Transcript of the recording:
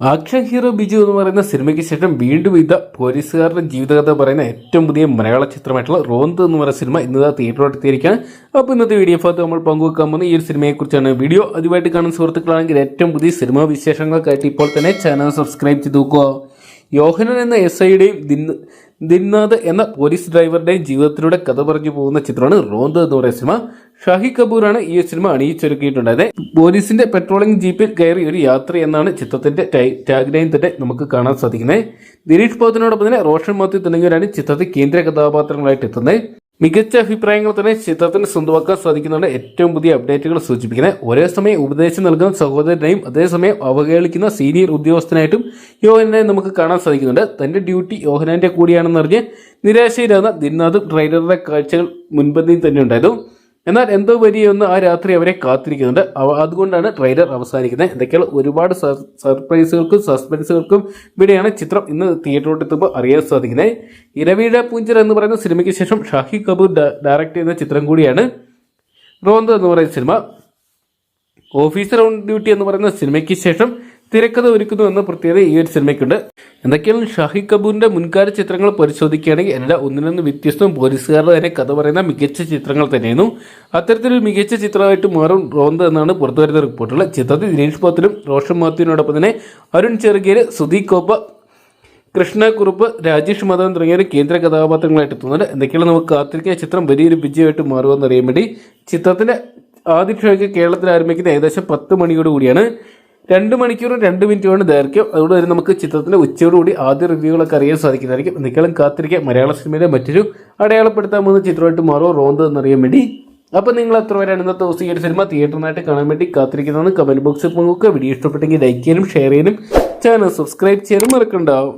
Action hero Biju എന്ന് പറയുന്ന സിനിമയ്ക്ക് ശേഷം വീണ്ടും ഇത പോലീസുകാരുടെ ജീവിതകഥ പറയുന്ന ഏറ്റവും പുതിയ മലയാള ചിത്രമായിട്ടുള്ള റോന്ത് എന്ന് പറയുന്ന സിനിമ ഇന്ന് തിയേറ്ററോട്ട് എത്തിയിരിക്കുകയാണ്. അപ്പോൾ ഇന്നത്തെ വീഡിയോ ഭാഗത്ത് നമ്മൾ പങ്കുവെക്കാൻ പോകുന്ന ഈ ഒരു സിനിമയെക്കുറിച്ചാണ്. വീഡിയോ അതുമായിട്ട് കാണുന്ന സുഹൃത്തുക്കളാണെങ്കിൽ ഏറ്റവും പുതിയ സിനിമാ വിശേഷങ്ങൾക്കായിട്ട് ഇപ്പോൾ തന്നെ ചാനൽ സബ്സ്ക്രൈബ് ചെയ്ത് നോക്കുക. യോഹനൻ എന്ന എസ് ഐയുടെയും ദിന്നാഥ് എന്ന പോലീസ് ഡ്രൈവറുടെയും ജീവിതത്തിലൂടെ കഥ പറഞ്ഞു പോകുന്ന ചിത്രമാണ് റോന്ത് എന്ന് പറയുന്ന സിനിമ. ഷാഹി കപൂറാണ് ഈ സിനിമ അണിയിച്ചൊരുക്കിയിട്ടുണ്ടായത്. പോലീസിന്റെ പെട്രോളിംഗ് ജീപ്പിൽ കയറി ഒരു യാത്ര എന്നാണ് ചിത്രത്തിന്റെ ടാഗ് ലൈൻ തന്നെ നമുക്ക് കാണാൻ സാധിക്കുന്നത്. ദിലീഷ് പോത്തിനോടൊപ്പം തന്നെ റോഷൻ മാത്യു തുടങ്ങിയവരാണ് ചിത്രത്തിൽ കേന്ദ്ര കഥാപാത്രങ്ങളായിട്ട് എത്തുന്നത്. മികച്ച അഭിപ്രായങ്ങൾ തന്നെ ചിത്രത്തിന് സ്വന്തമാക്കാൻ സാധിക്കുന്നതാണ് ഏറ്റവും പുതിയ അപ്ഡേറ്റുകൾ സൂചിപ്പിക്കുന്നത്. ഒരേ സമയം ഉപദേശം നൽകുന്ന സഹോദരനെയും അതേസമയം അവഹേളിക്കുന്ന സീനിയർ ഉദ്യോഗസ്ഥനായിട്ടും യോഹനെ നമുക്ക് കാണാൻ സാധിക്കുന്നുണ്ട്. തന്റെ ഡ്യൂട്ടി യോഹനാന്റെ കൂടിയാണെന്നറിഞ്ഞ് നിരാശയിലാകുന്ന ദിനാഥും ട്രെയിലറുടെ കാഴ്ചകൾ മുൻപന്തിയിൽ തന്നെ ഉണ്ടായിരുന്നു. എന്നാൽ എന്തോ വലിയൊന്ന് ആ രാത്രി അവരെ കാത്തിരിക്കുന്നുണ്ട്. അതുകൊണ്ടാണ് ട്രെയിലർ അവസാനിക്കുന്നത്. എന്തൊക്കെയാണ് ഒരുപാട് സർപ്രൈസുകൾക്കും സസ്പെൻസുകൾക്കും ഇവിടെയാണ് ചിത്രം ഇന്ന് തിയേറ്ററിലോട്ട് എത്തുമ്പോൾ അറിയാൻ സാധിക്കുന്നത്. ഇരവീഴ പൂഞ്ചർ എന്ന് പറയുന്ന സിനിമയ്ക്ക് ശേഷം ഷാഹി കപൂർ ഡയറക്റ്റ് ചെയ്യുന്ന ചിത്രം കൂടിയാണ്. റോന്ത് എന്ന് പറയുന്ന സിനിമ. ഓഫീസർ ഓൺ ഡ്യൂട്ടി എന്ന് പറയുന്ന സിനിമയ്ക്ക് ശേഷം തിരക്കഥ ഒരുക്കുന്നു എന്ന പ്രത്യേകത ഈ ഒരു സിനിമയ്ക്കുണ്ട്. എന്തൊക്കെയാണ് ഷാഹി കപൂറിന്റെ മുൻകാല ചിത്രങ്ങൾ പരിശോധിക്കുകയാണെങ്കിൽ എല്ലാ ഒന്നിനൊന്ന് വ്യത്യസ്തവും പോലീസുകാരുടെ തന്നെ കഥ പറയുന്ന മികച്ച ചിത്രങ്ങൾ തന്നെയായിരുന്നു. അത്തരത്തിലൊരു മികച്ച ചിത്രമായിട്ട് മാറും റോന്ത് എന്നാണ് പുറത്തുവരുന്ന റിപ്പോർട്ടുകൾ. ചിത്രത്തിൽ ദിനേഷ് പോത്തിലും റോഷൻ മാത്യുവിനോടൊപ്പം തന്നെ അരുൺ ചെറുകേര് സുധീക് കോപ്പ കൃഷ്ണക്കുറുപ്പ് രാജേഷ് മാധവൻ തുടങ്ങിയവർ കേന്ദ്ര കഥാപാത്രങ്ങളായിട്ട് എത്തുന്നുണ്ട്. എന്തൊക്കെയാണ് നമുക്ക് കാത്തിരിക്കാൻ ചിത്രം വലിയൊരു വിജയമായിട്ട് മാറുമെന്നറിയാൻ വേണ്ടി ചിത്രത്തിന്റെ ആദ്യ കേരളത്തിൽ ആരംഭിക്കുന്ന ഏകദേശം പത്ത് മണിയോട് കൂടിയാണ്. രണ്ട് മണിക്കൂറും രണ്ട് മിനിറ്റുമാണ് ദൈർഘ്യം. അതുകൊണ്ട് തന്നെ നമുക്ക് ചിത്രത്തിന്റെ ഉച്ചയോടുകൂടി ആദ്യ റിവ്യൂകളൊക്കെ അറിയാൻ സാധിക്കുന്നതായിരിക്കും. നിങ്ങളും കാത്തിരിക്കുക മലയാള സിനിമയിലെ മറ്റൊരു അടയാളപ്പെടുത്താൻ പോകുന്ന ചിത്രമായിട്ട് മാറുമോ? റോന്ത് എന്നറിയാൻ വേണ്ടി. അപ്പോൾ നിങ്ങൾ എത്ര പേരാണ് ഇന്നത്തെ ദിവസം ഈ ഒരു സിനിമ തിയേറ്ററിനായിട്ട് കാണാൻ വേണ്ടി കാത്തിരിക്കുന്നതെന്ന് കമന്റ് ബോക്സിൽ പങ്കുവെക്കുക വീഡിയോ ഇഷ്ടപ്പെട്ടെങ്കിൽ ലൈക്ക് ചെയ്യാനും ഷെയർ ചെയ്യാനും ചാനൽ സബ്സ്ക്രൈബ് ചെയ്യാനും മറക്കണ്ടാവും